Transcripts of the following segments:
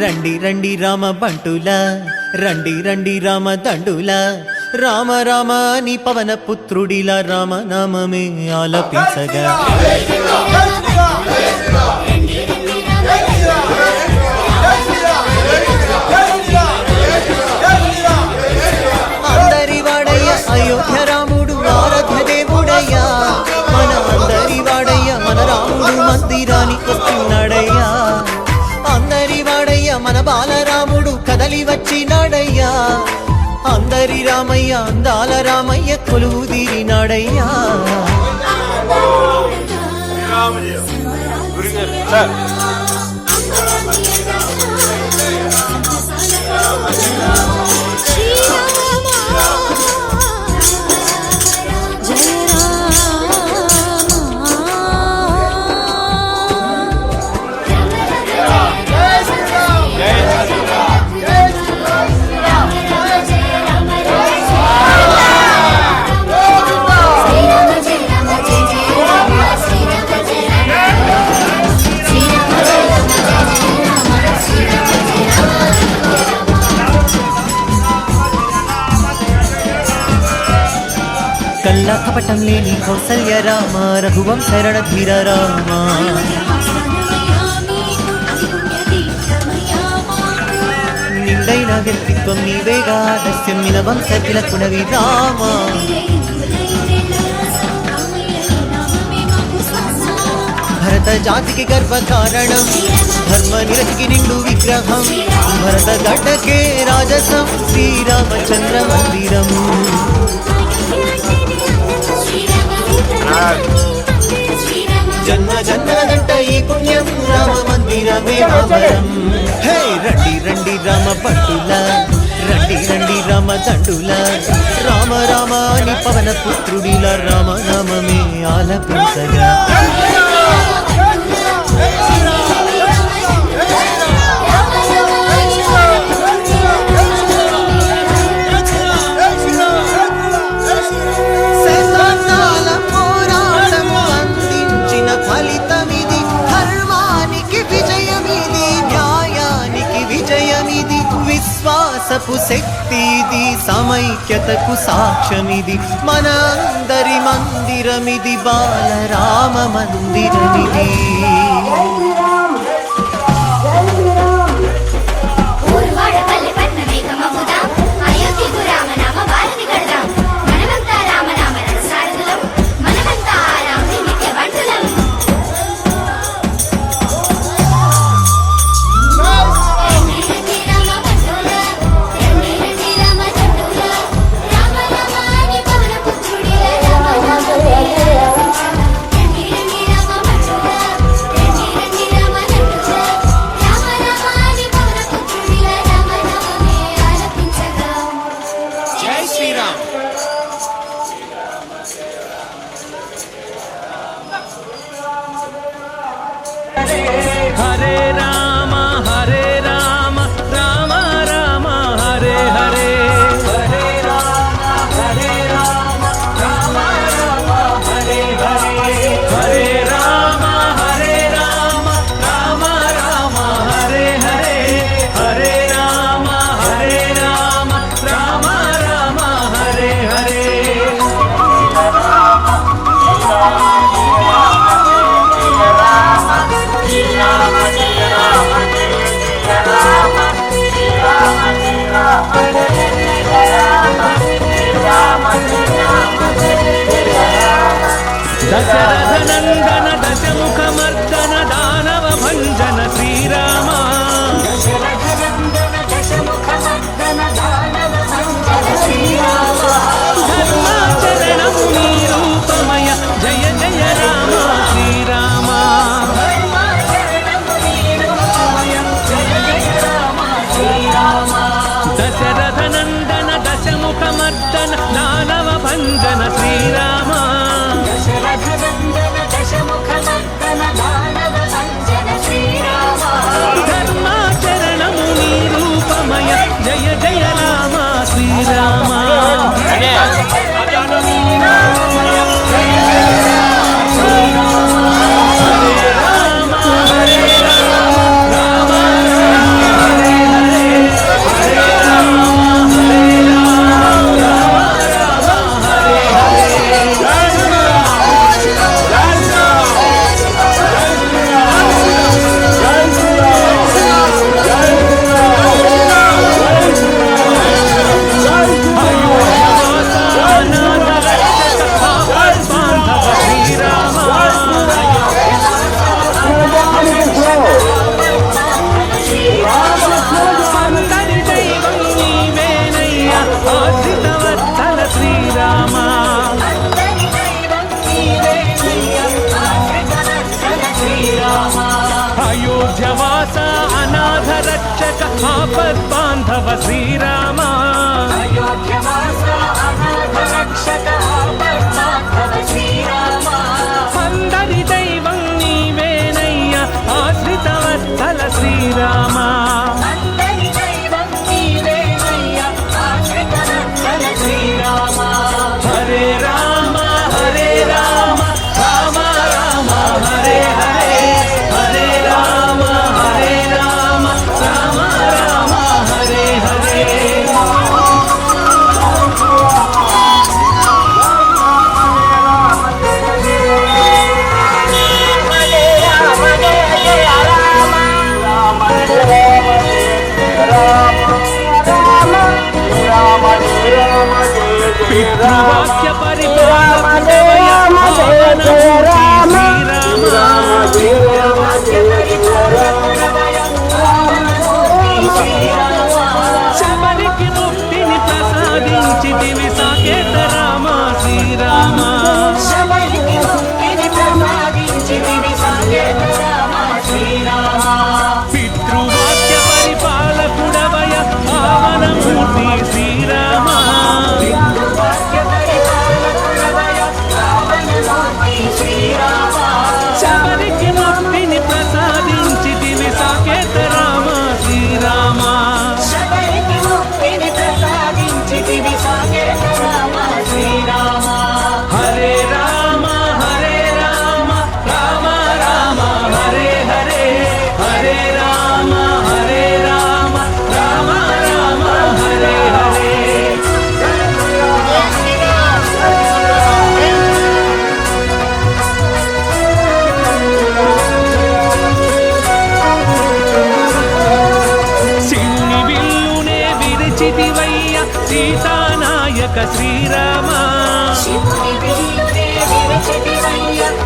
రండి రండి రామ బంటుల. రండి రండి రామ దండుల. రామ రామ అని పవన పుత్రుడిలా రామ నామమే ఆలపించగా. అందరి వాడయ్య అయోధ్య రాముడు ఆరాధ్య దేవుడయ్యా. మన అందరి వాడయ్య మన రాముడు మందిరానికి వస్తున్నాడయ్యా. వచ్చినాడయ్యా అందరి రామయ్య అందాల రామయ్య కొలువు తీరినాడయ్యా జయ కల్లా లేని కౌసల్య రామ రఘువం శరణ ధీర రామ. నిండైన వ్యక్తిత్వం నీవేగా దస్యం నిలవం సకిల కునవి రామ భరత జాతికి గర్వ కారణం ధర్మ నిరతికి నిండు విగ్రహం భరత గడ్డకే రాజసం శ్రీరామచంద్ర మందిరము జన్మ జన్మలంట ఈ పుణ్యం రామ మందిరమే రామరం హే రండి రండి రామ పట్టుల రండి రండి రామ దండుల. రామ రామ అని పవన పుత్రుడిలా రామ నామమే ఆలపించగా. సమైక్యతకు సాక్ష్యమిది మన అందరి మందిరమిది బాలరామ మందిరమిది. వందన శ్రీరామ. ధర్మాచరణము నీ రూపమయ. జయ జయ రామ శ్రీరామ. வசீரா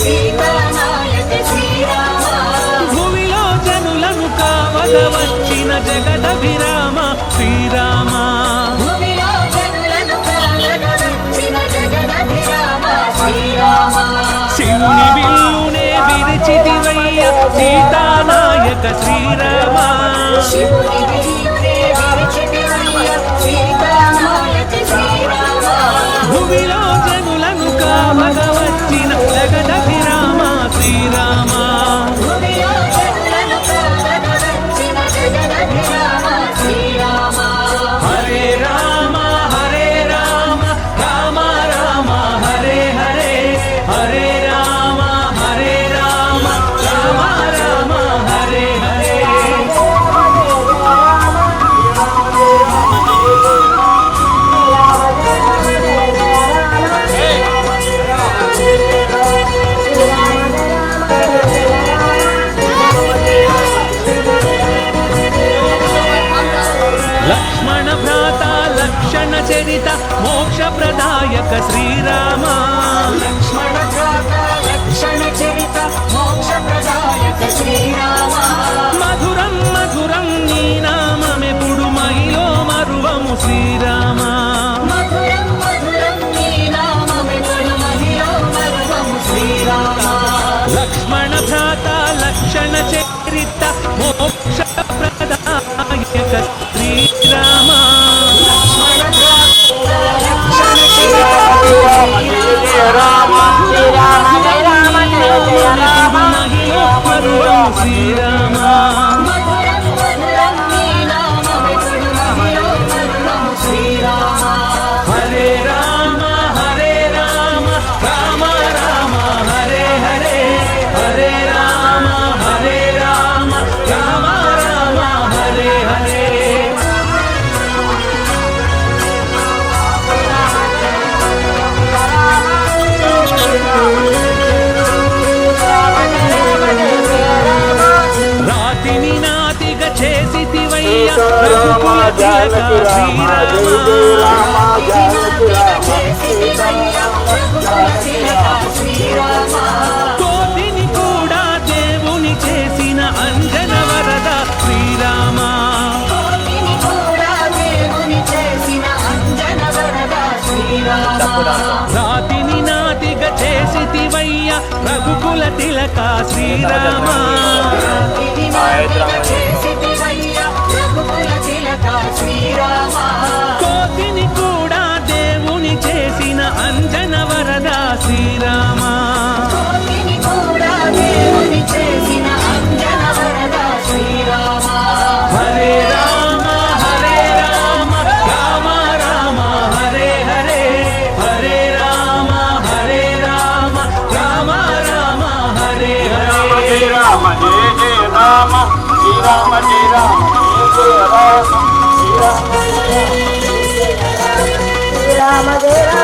సీతానాయక శ్రీరామ. భూమిలో జనులను కావగ వచ్చిన జగదభిరామ శ్రీరామ. శివుని విల్లునే విరిచితివయ్య సీతానాయక శ్రీరామ. శివుని విరియునే విరిచితివయ్య సీతానాయక భూమిలో జనులను కావగ వచ్చిన జగదభిరామ శ్రీరామ లక్షణ చరిత మోక్ష ప్రదాయక శ్రీరామ. లక్ష్మణ భ్రాత లక్షణ చరిత మోక్ష ప్రదాయక శ్రీరామ మధురం మధురం నీ నామమెప్పుడు మహిలో మరువము శ్రీరామ. మధురం మధురం నీ నామమిప్పుడు మహిలో మరువము శ్రీరామ లక్ష్మణ భ్రాత లక్షణ చరిత మోక్ష ప్రదాయక శ్రీరామ. శ్రీరామ కోటిని కూడా దేవుని చేసిన అంజన వరద శ్రీరామ. రాతిని నాతిగా రఘుకుల తిలక శ్రీరామ. శ్రీరామ. హరే రామ హరే రామ రామ రామ హరే హరే. హరే రామ హరే రామ రామ రామ హరే హరే. రామ జయ జయ రామ. శ్రీరామ జయ రామ జయ జయ రామ. శ్రీరామ రామ జయ రామ.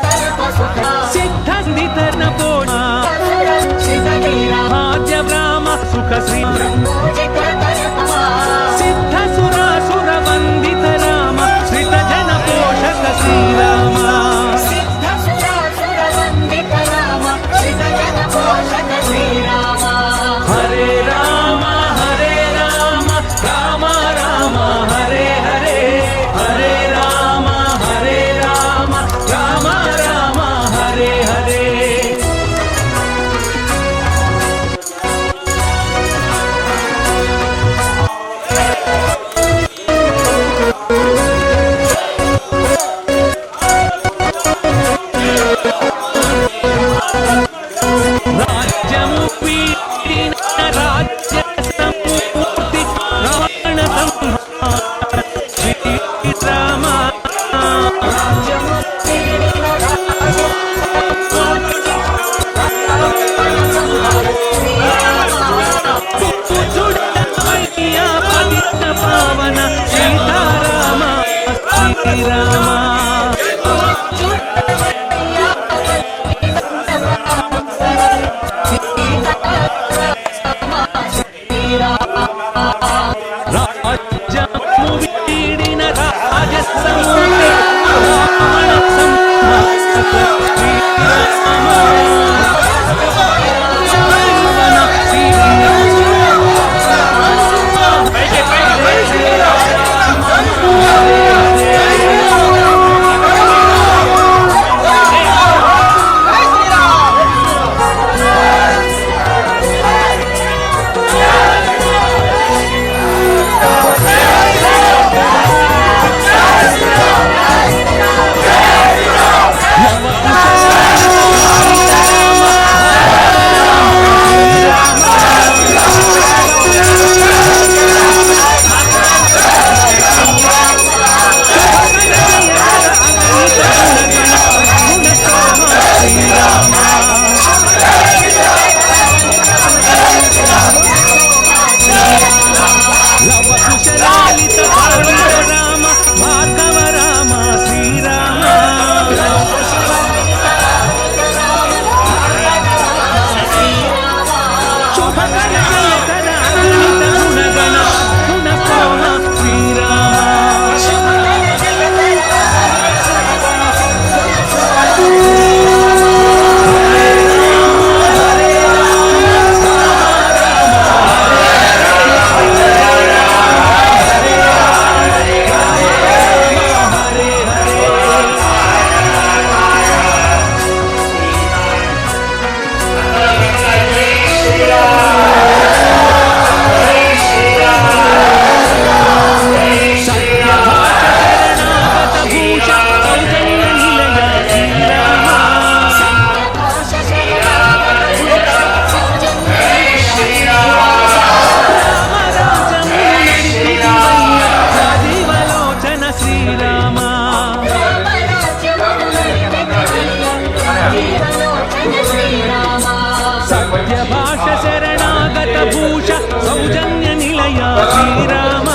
సత్య భాష శరణాగత భూష సౌజన్య నిలయ శ్రీరామ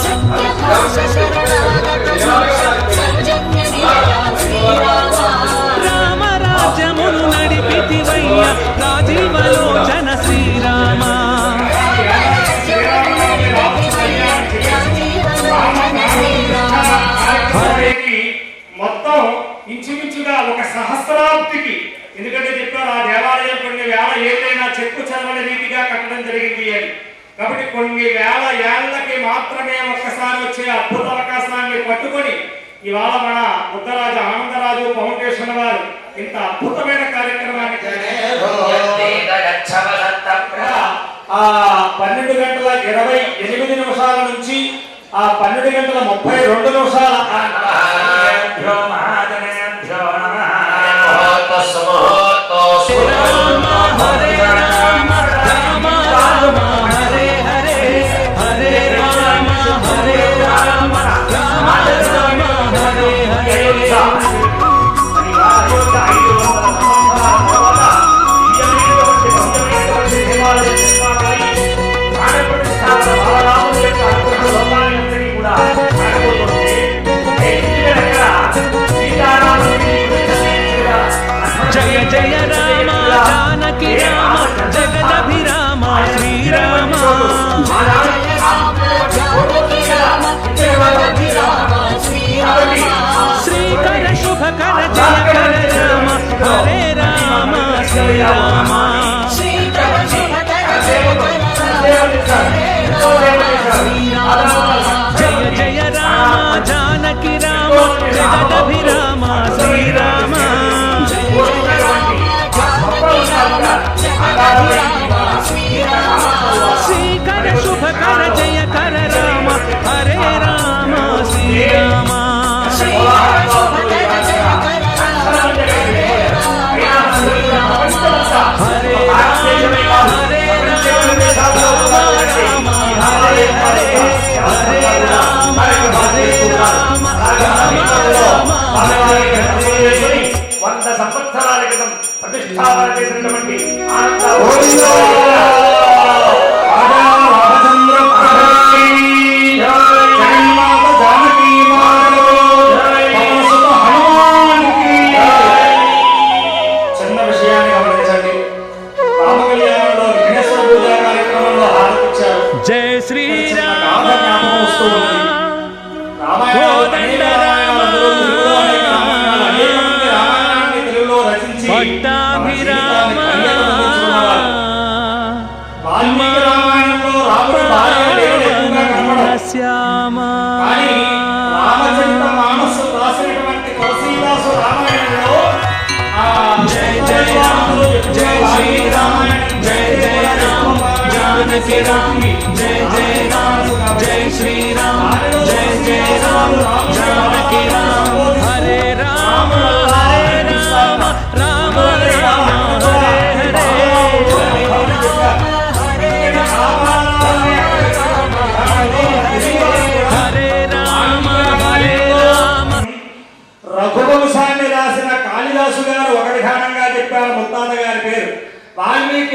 శ్రీరామ ఒక్కసారి వచ్చే అద్భుత అవకాశాన్ని పట్టుకొని ఇవాళ మన ఉత్తరాజు ఆనందరాజు ఫౌండేషన్ వారు ఇంత అద్భుతమైన కార్యక్రమాన్ని పన్నెండు గంటల ఇరవై ఎనిమిది నిమిషాల నుంచి ఆ పన్నెండు గంటల ముప్పై రెండు నిమిషాల హరే రామ శ్రీ రామ. Amen.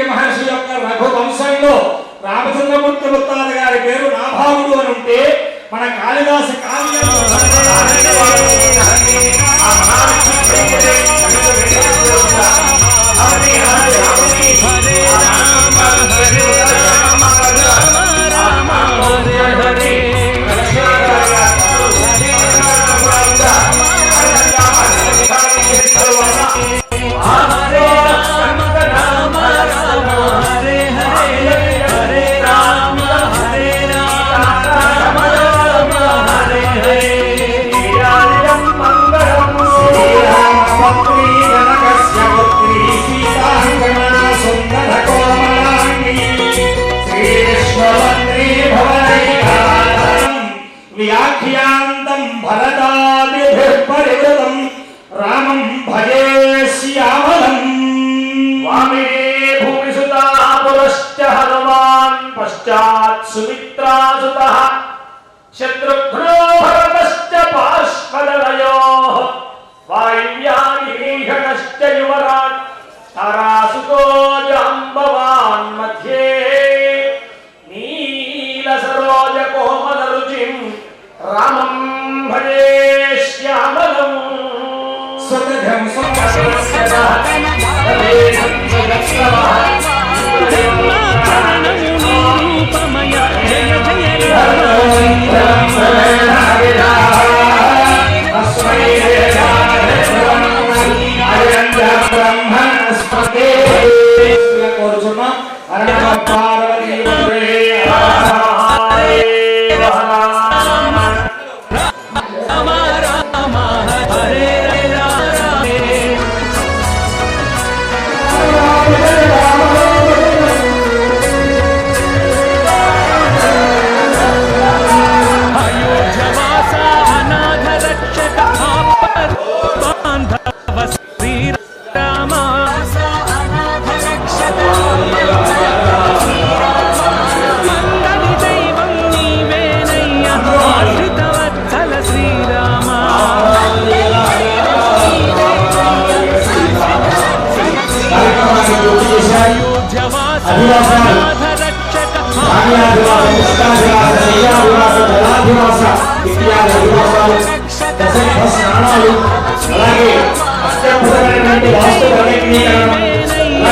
వాల్మీకి మహర్షి యొక్క రఘువంశంలో రామచంద్రమూర్తి ముత్తాల గారి పేరు నాభావుడు అని ఉంటే మన కాళిదాసు కాళిదాసు శత్రుఘ్నో భరతశ్చ పాష్పదలయో వాయువ్యాభిభీషణశ్చ యువరాట్ తరాసుతో జాంబవాన్ మధ్యే. నీల సరోజ కోమల రుచిం రామం రూపమయ జయ జయ Yeah.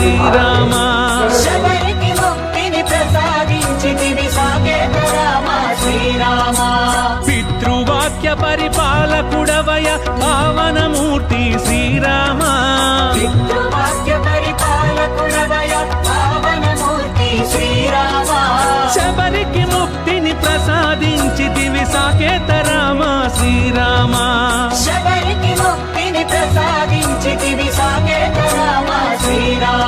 శ్రీరామ. శబరికి ముక్తిని ప్రసాదించితివి సాకేత రామ శ్రీరామ. పితృవాక్య పరిపాలకుడవయ పావనమూర్తి శ్రీరామ. పితృవాక్య పరిపాలకుడవయ పావనమూర్తి శ్రీరామ. శబరికి ముక్తిని ప్రసాదించితివి సాకేత రామ శ్రీరామ. శబరికి ముక్తిని ప్రసాదించితివి సాకేత రామ శ్రీరామ.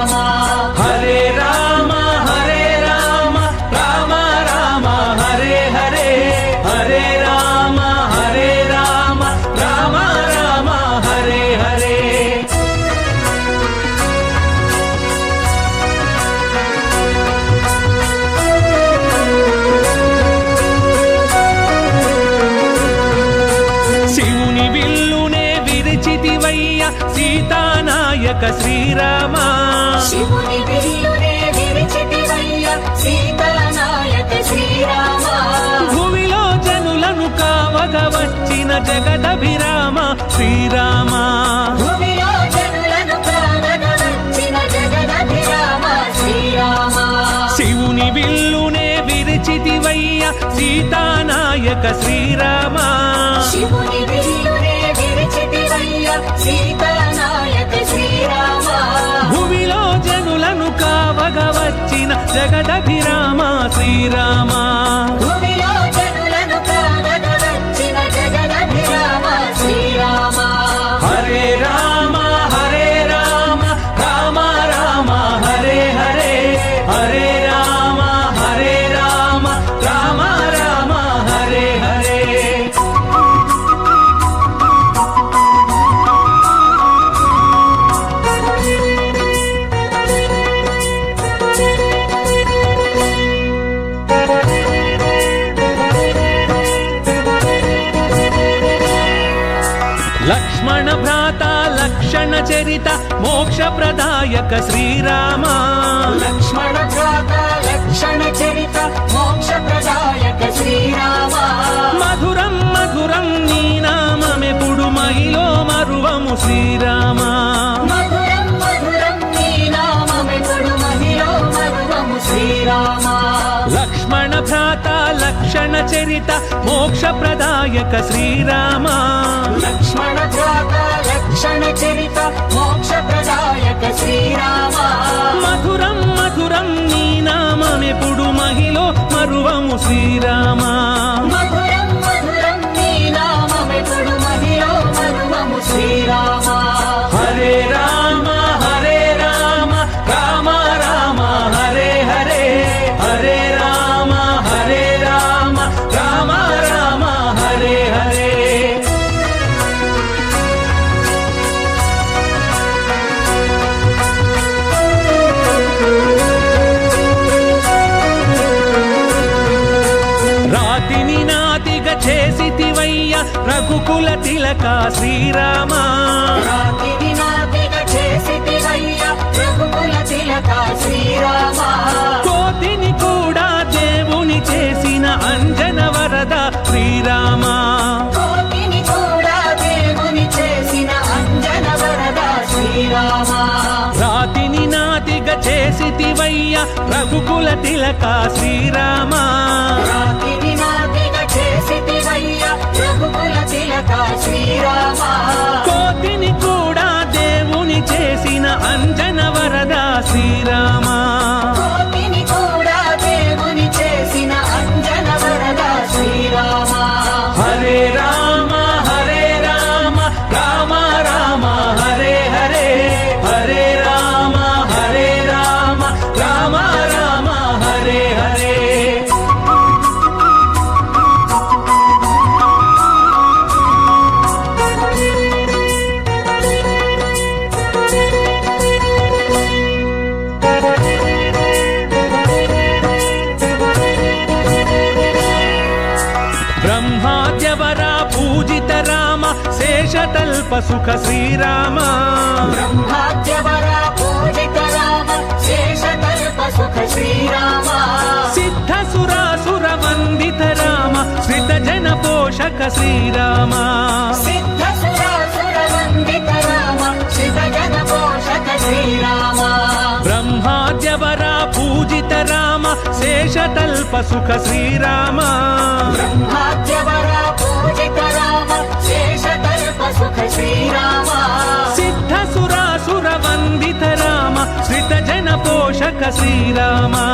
సీతానాయక శ్రీరామ. శివుని విల్లునే విరిచితివయ్య సీతానాయక శ్రీరామ. భూమిలో జనులను కావగ వచ్చిన జగదభిరామ శ్రీరామ. భూమిలో జనులను కానగ వచ్చిన జగదభిరామ శ్రీరామ. శివుని విల్లునే విరిచితివయ్య సీతానాయక శ్రీరామ. శివుని విల్లునే విరిచితివయ్య సీతానాయక జగదభిరామ శ్రీరామ. ప్రదాయక శ్రీరామ. లక్ష్మణ భ్రాత లక్షణ చరిత మోక్ష ప్రదాయక శ్రీరామ. మధురం మధురం నీ నామమెప్పుడు మహిలో మరువము శ్రీరామ. మధురం మధురం నీ నామమెప్పుడు మహిలో మధురము శ్రీరామ. భ్రాత లక్షణ చరిత మోక్ష ప్రదాయక శ్రీరామ. లక్ష్మణ భ్రాత లక్షణ చరిత మోక్ష ప్రదాయక శ్రీరామ. మధురం మధురం నీ నామమెప్పుడు మహిలో మరువము శ్రీరామ. మధురం మధురం నీ నామమెప్పుడు మహిలో మధురము శ్రీరామ. శ్రీరామ. కోతిని కూడా దేవుని చేసిన అంజన వరద శ్రీరామ. రాతిని నాతిగా చేసి తివయ్య రఘుకుల తిలక శ్రీరామా. సుఖ శ్రీరామ. సిద్ధ సురాసుర వందిత రామ శ్రిత జన పోషక శ్రీరామ. సిద్ధ పూజిత రామ శేషతల్ప సుఖ శ్రీరామ. బ్రహ్మాద్యవరా పూజిత సుఖ శ్రీరామ. రామ శ్రీత జన పోషక శ్రీరామా.